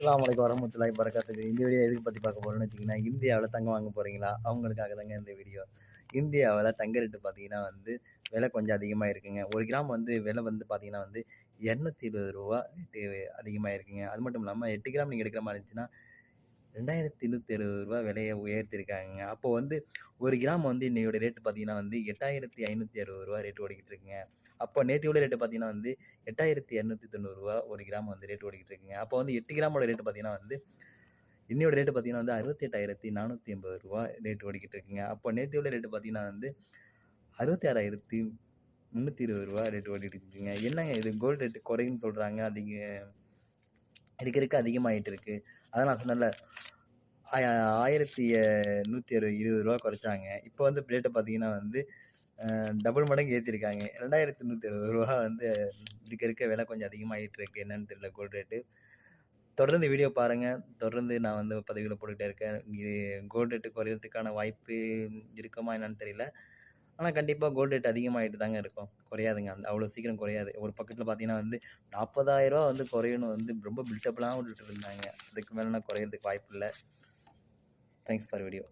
அஸ்ஸலாமு வலைக்கு வரமத்துலாய் வரகாத்துக்கு இந்த வீடியோ எதுக்கு பற்றி பார்க்க போகிறோம்னு வச்சிங்கன்னா இந்தியாவில் தங்கம் வாங்க போகிறீங்களா அவங்களுக்காக தாங்க இந்த வீடியோ. இந்தியாவில் தங்க ரேட்டு பார்த்தீங்கன்னா வந்து விலை கொஞ்சம் அதிகமாக இருக்குங்க. ஒரு கிராம் வந்து விலை வந்து பார்த்தீங்கன்னா வந்து இரநூத்தி இருபது ரூபா ரேட்டு அதிகமாக இருக்குங்க அது மட்டும் இல்லாமல் எட்டு கிராம் நீங்கள் எடுக்கிற மாதிரி இருந்துச்சுன்னா ரெண்டாயிரத்தி நூற்றி அறுபது ரூபா விலையை உயர்த்திருக்காங்க. அப்போ வந்து ஒரு கிராம் வந்து இன்னையோட ரேட்டு பார்த்தீங்கன்னா வந்து எட்டாயிரத்தி ஐநூற்றி அறுபது ரூபா ரேட்டு ஓடிக்கிட்டு இருக்குங்க. அப்போ உள்ள ரேட்டு பார்த்தீங்கன்னா வந்து எட்டாயிரத்தி இரநூத்தி தொண்ணூறுரூவா ஒரு கிராம் வந்து ரேட் ஓடிக்கிட்டு இருக்குங்க. அப்போ வந்து எட்டு கிராமோட ரேட்டு பார்த்தீங்கன்னா வந்து இன்னையோட ரேட்டு பார்த்தீங்கன்னா வந்து அறுபத்தெட்டாயிரத்தி நானூற்றி எண்பது ரூபா ரேட் ஓடிக்கிட்டு இருக்குங்க. அப்போ உள்ள ரேட்டு பார்த்தீங்கன்னா வந்து அறுபத்தி ஆறாயிரத்தி முந்நூற்றி இருபது ரூபா ரேட் ஓடிட்டு இருக்குங்க. என்னங்க இது கோல்டு ரேட்டு குறையுன்னு சொல்கிறாங்க அதிக இருக்க இருக்க அதிகமாகிட்டு இருக்கு. அதான் நான் சொன்னேன்ல ஆயிரத்தி நூற்றி அறுபது இருபது ரூபா குறைச்சாங்க. இப்போ வந்து ரேட்டை பார்த்தீங்கன்னா வந்து டபுள் மடங்கு ஏற்றிருக்காங்க ரெண்டாயிரத்தி நூற்றி அறுபது ரூபா வந்து இருக்க இருக்க விலை கொஞ்சம் அதிகமாகிட்டு இருக்கு. என்னன்னு தெரியல கோல்டு ரேட்டு தொடர்ந்து வீடியோ பாருங்கள் தொடர்ந்து நான் வந்து பதிவுகளை போட்டுக்கிட்டே இருக்கேன். இது கோல்டு ரேட்டு குறையிறதுக்கான வாய்ப்பு இருக்குமா என்னன்னு தெரியல. ஆனால் கண்டிப்பாக கோல்டு ரேட் அதிகமாகிட்டு தாங்க இருக்கும். குறையாதுங்க. அந்த அவ்வளோ சீக்கிரம் குறையாது. ஒரு பக்கத்தில் பார்த்தீங்கன்னா வந்து நாற்பதாயிரரூவா வந்து குறையணும். வந்து ரொம்ப பில்டப்லாம் விட்டுட்டு இருந்தாங்க. அதுக்கு மேலே குறையிறதுக்கு வாய்ப்பு இல்லை. Thanks for video